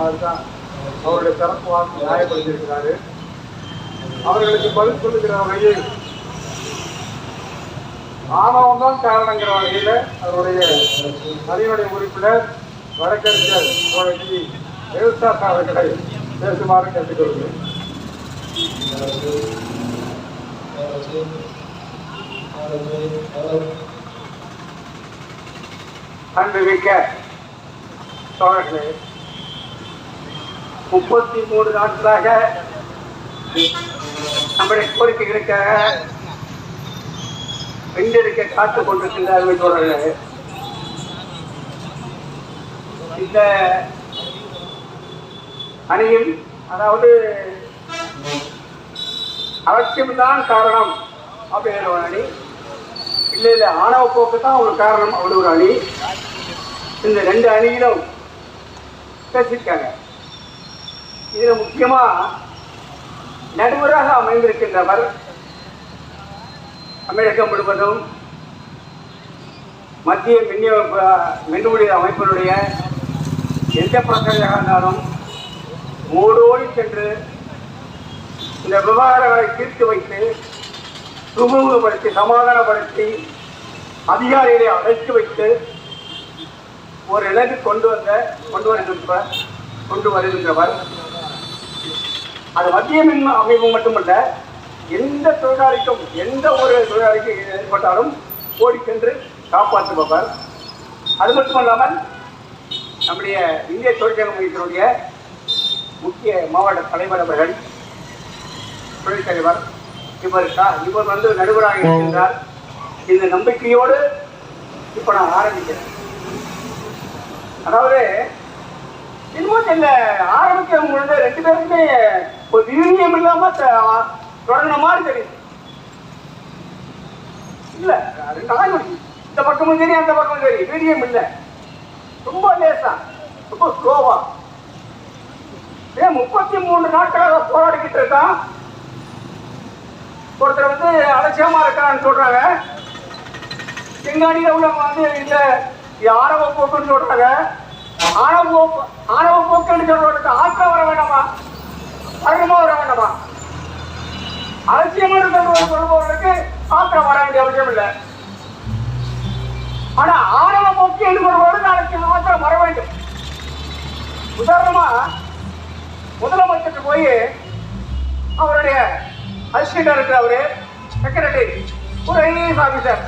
மாதிரி தான் அவருடைய சிறப்பு வாக்கு நியாயப்படுத்தியிருக்கிறாரு. அவர்களுக்கு பதில் சொல்லுகிற வகையில் ஆணவம் தான் காரணங்கிற வகையில் அவருடைய அணியுடைய உறுப்பினர் வழக்கறிஞர் தோழி தேவஸ்தாஸ் அவர்களை பேசுமாறு கேட்டுக்கொள்கிறேன். அன்புமிக்க தோழர்களே முப்பத்தி மூணு நாட்களாக நம்முடைய கோரிக்கைகளுக்காக வெண்டிருக்க காத்துக் கொண்டிருக்கின்றார்கள் அருமை இந்த அணியில் அதாவது அவசியம்தான் காரணம் அப்படிங்கிற ஒரு அணி. இல்லை இல்லை ஆணவ போக்கு தான் ஒரு காரணம் அப்படி ஒரு அணி. இந்த ரெண்டு அணியிலும் பேசியிருக்காங்க. இதுல முக்கியமா நடுவராக அமைந்திருக்கின்றவர் தமிழகம் முழுவதும் மத்திய மின்னிய மின்னுடைய அமைப்பினுடைய எந்த பிரச்சனையாக இருந்தாலும் ஓடோடி சென்று இந்த விவகாரங்களை தீர்த்து வைத்து சுமூகப்படுத்தி சமாதானப்படுத்தி அதிகாரிகளை அழைத்து வைத்து ஒரு இலக்கு கொண்டு வந்த கொண்டு வருகின்ற கொண்டு வருகின்றவர். அது மத்திய மின் அமைப்பு மட்டுமல்ல எந்த தொழிலாளிக்கும் எந்த ஒரு தொழிலாளிக்கு ஏற்பட்டாலும் ஓடி சென்று காப்பாற்றுபவர். அது மட்டுமல்லாமல் நம்முடைய இந்திய தொழிற்சங்க மையத்தினுடைய முக்கிய மாவட்ட தலைவர் அவர்கள் தொழிற்தலைவர் இவர் கா- இவர் வந்து நடுவராக இருக்கின்றார். இந்த நம்பிக்கையோடு இப்ப நான் ஆரம்பிக்கிறேன். அதாவது இன்னும் எங்க ஆரம்பிக்கும் பொழுது ரெண்டு பேருக்குமே ஒரு வீரியம் இல்லாம தொடங்கின மாதிரி தெரியும் இல்ல ரெண்டு இந்த பக்கமும் சரி அந்த பக்கமும் சரி. வீரியம் இல்ல. ரொம்ப லேசா. ரொம்ப ஸ்லோவா ஏன் முப்பத்தி மூணு நாட்களாக போராடிக்கிட்டு இருக்கான். ஒருத்தர் வந்து அலட்சியமா இருக்கான்னு சொல்றாங்க. செங்காடியில உள்ளவங்க வந்து இல்ல இது போட்டுன்னு போக்குன்னு சொல்றாங்க. ஆணவ போக்கு ஆணவ போக்குன்னு சொல்றவங்களுக்கு ஆக்கம் வர வேண்டாமா? அருகமா வர வேண்டாமா? அலட்சியமான சொல்ற சொல்பவர்களுக்கு ஆத்திரம் வர வேண்டிய அவசியம் இல்லை. ஆனா ஆணவ போக்கு என்று அலட்சியம் ஆத்திரம் வர வேண்டும். உதாரணமா முதலமைச்சருக்கு போய் அவருடைய அசிஸ்டண்டா இருக்கிற அவரு செக்ரட்டரி ஒரு ஐஏஎஸ் ஆபீசர்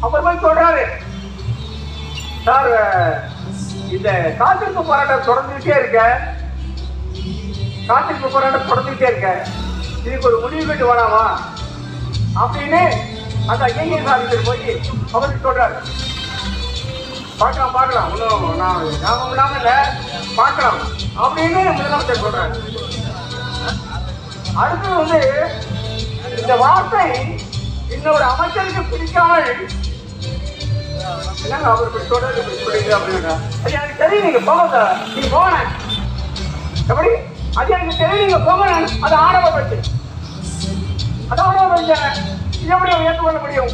அவர் போய் சொல்றாரு. சார் இந்த காத்திருப்பு போராட்டம் தொடர்ந்துகிட்டே இருக்க. காத்திருப்பு போராட்டம் தொடர்ந்துகிட்டே இருக்க. இதுக்கு ஒரு முடிவு கட்டு வராமா அப்படின்னு அந்த ஐஏஎஸ் ஆபீசர் போய் அவருக்கு சொல்றாரு. பார்க்கலாம் பார்க்கலாம். ஒன்றும் நான் ஞாபகம் இல்லாம இல்லை. பார்க்கலாம் அப்படின்னு முதலமைச்சர் சொல்றாரு. அடுத்து வந்து இந்த வார்த்தை இன்னொரு அமைச்சருக்கு பிடிக்காமல் என்னங்க அவர் இப்படி சொல்றது இப்படி சொல்றீங்க அப்படின்னா அது எனக்கு தெரியும் நீங்க போங்க சார். நீங்க போங்க. எப்படி? அது எனக்கு தெரியும் நீங்க போங்க. அது ஆணவ பட்டு. அது ஆணவ பட்டு எப்படி அவர் ஏற்றுக்கொள்ள முடியும்?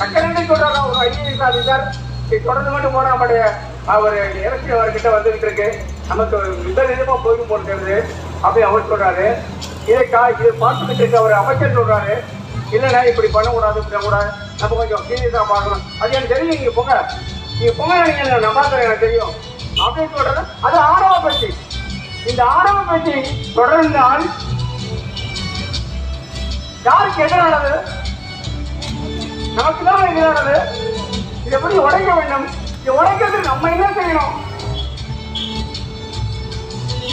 சக்கரண்டி சொல்றாரு ஒரு ஐஏஎஸ் ஆஃபீஸர் நீ தொடர்ந்து மட்டும் போனா நம்முடைய அவர் எலக்ஷன் அவர்கிட்ட வந்துகிட்டு இருக்கு. நமக்கு மிக நிஜமா போயிட்டு போட்டுருது அப்படி அவர் சொல்றாரு. இதை கா இதை பார்த்துக்கிட்டு இருக்க அவர் அமைச்சர் சொல்றாரு. இல்லைண்ணா இப்படி பண்ணக்கூடாது இப்படி பண்ணக்கூடாது நம்ம கொஞ்சம் சீரியஸாக பார்க்கணும். அது எனக்கு தெரியும் நீங்கள் போங்க நீங்கள் போங்க நீங்கள் நான் பார்க்குறேன் எனக்கு தெரியும். அப்படின்னு சொல்கிறது அது ஆணவ பற்றி இந்த ஆணவ பற்றி தொடர்ந்தால் யாருக்கு என்ன நடந்தது நமக்கு தான் என்ன நடந்தது இது எப்படி உடைக்க வேண்டும்? இது உடைக்கிறது நம்ம என்ன செய்யணும்?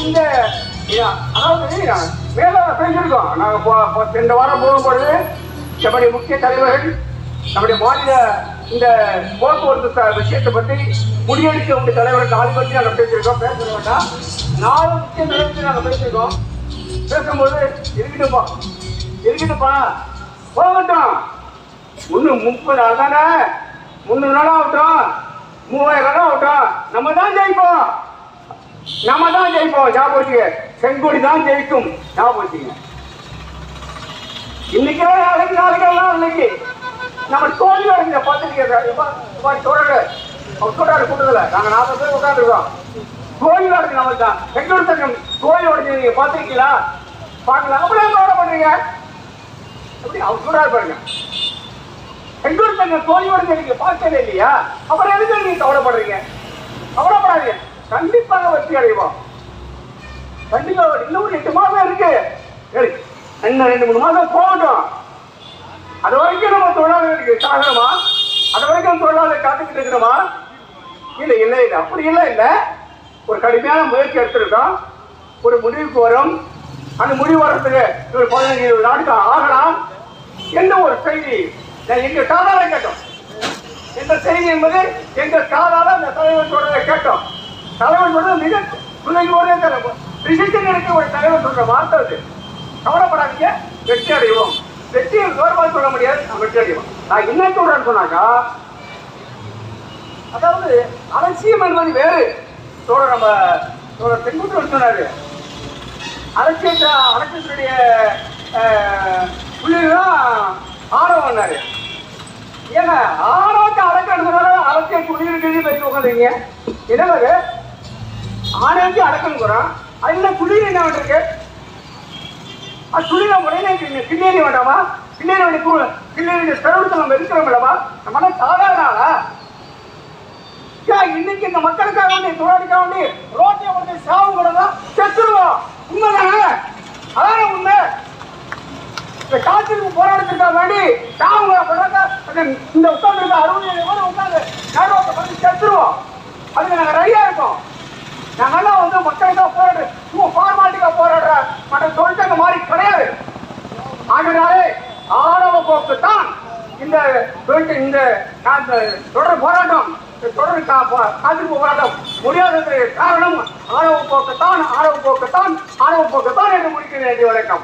இந்த அதாவது வேலை பேசியிருக்கோம். நாங்கள் சென்ற வாரம் போகும்பொழுது எப்படி முக்கிய தலைவர்கள் நம்முடைய மாநில இந்த போக்குவரத்து விஷயத்தை பற்றி முடிவெடுக்க உங்க தலைவர் நாலு பற்றி நாங்கள் பேசியிருக்கோம். பேச வேண்டாம். நாலு முக்கிய தலைவர்கள் நாங்கள் பேசியிருக்கோம். பேசும்போது இருக்கட்டும்பா இருக்கட்டும்பா போகட்டும் இன்னும் முப்பது நாள் தானே? முந்நூறு நாள் ஆகட்டும். மூவாயிரம் நாள் ஆகட்டும். நம்ம தான் ஜெயிப்போம். நம்ம தான் ஜெயிப்போம். ஞாபகம் வச்சுக்க செங்கோடி தான் ஜெயிக்கும். ஞாபகம் வச்சுங்க இன்னைக்கு நாளைக்கு நாளைக்கு நம்ம தோல்வி அடைஞ்ச பார்த்துருக்கேன் சொல்றாரு அவர் சொல்றாரு கூட்டத்தில். நாங்க நாற்பது பேர் உட்காந்துருக்கோம் கோயில் நம்ம தான் பெங்களூர் சங்கம் கோயில் நீங்க பார்த்துருக்கீங்களா? பார்க்கலாம் அப்படியே கவலை பண்றீங்க? அப்படி அவர் சொல்றாரு பாருங்க. பெங்களூர் சங்கம் கோயில் நீங்க பார்க்கவே இல்லையா? அப்புறம் எதுக்கு நீங்க கவலைப்படுறீங்க? கவலைப்படாதீங்க. கண்டிப்பாக வெற்றி அடைவோம் கண்டிப்பாக இன்னும் ஒரு எட்டு மாதம் இருக்கு. சரி இன்னும் ரெண்டு மூணு மாதம் போகட்டும். அது வரைக்கும் நம்ம தொழிலாளர்களுக்கு சாகணுமா அது வரைக்கும் தொழிலாளர் காத்துக்கிட்டு இருக்கணுமா இல்ல இல்ல இல்ல அப்படி இல்ல இல்ல. ஒரு கடுமையான முயற்சி எடுத்திருக்கோம். ஒரு முடிவுக்கு வரும். அந்த முடிவு வரத்துக்கு ஒரு பதினஞ்சு இருபது நாட்கள் ஆகலாம். எந்த ஒரு செய்தி? எங்க காதால கேட்டோம். எந்த செய்தி என்பது எங்க காதால அந்த தலைவர் சொல்றதை கேட்டோம். தலைவர் சொல்றது மிக துணையோட ரிசிஷன் எடுக்க ஒரு தலைவர் சொல்ற வார்த்தை அது. கவலைப்படாதீங்க. வெற்றி அடைவோம். வெற்றியை வேறுபாடு சொல்ல முடியாது நான் வெற்றி அடைவோம். நான் என்ன சொல்றேன்னு சொன்னாக்கா அதாவது அலட்சியம் என்பது வேறு. சொல்ற நம்ம சொல்ற தென்குற்றவர் சொன்னாரு. அலட்சியத்தை அலட்சியத்துடைய புள்ளிதான் பண்ணாரு ஏங்க ஆணவத்தை அடக்கணுங்கிறத அலட்சிய புள்ளிகள் கேள்வி பேசி உட்காந்துங்க என்னங்க ஆணவத்தை அடக்கணுங்கிறோம் அதில் குளிர் என்ன பண்ணிருக்கு அது துணியில உடனே கிண்ணேறி வேண்டாமா கிண்ணேறி வேண்டிய கிண்ணேறி செலவுக்கு நம்ம இருக்கிறோம் மேடமா நம்ம சாதாரண ஆளா? இன்னைக்கு இந்த மக்களுக்காக வேண்டி தொழிலாளிக்காக வேண்டி ரோட்டை வந்து சாவு கூடதா செத்துருவோம் உண்மைதானே? அதான உண்மை? இந்த காத்திருப்பு போராட்டத்திற்காக வேண்டி சாவு கூட இந்த உட்கார்ந்து இருக்க அறுபது ஏழு பேர் உட்காந்து நடுவோட்டை பண்ணி செத்துருவோம். அதுக்கு நாங்கள் ரெடியாக இருக்கோம். நாங்கெல்லாம் வந்து மக்களுக்காக போராடு சும்மா ஃபார்மாலிட்டிக்காக போராடுற மற்ற தொழிற்சங்க மாதிரி கிடையாது. ஆகினாலே ஆணவ போக்கு தான் இந்த தொழிற்ச- இந்த கா- தொடர் போராட்டம் தொடர் கா- காத்திருப்பு போராட்டம் முடியாததுக்கு காரணம் ஆணவ போக்கு தான் ஆணவ போக்கு தான் ஆணவ போக்கு தான் என்று வேண்டிய வழக்கம்.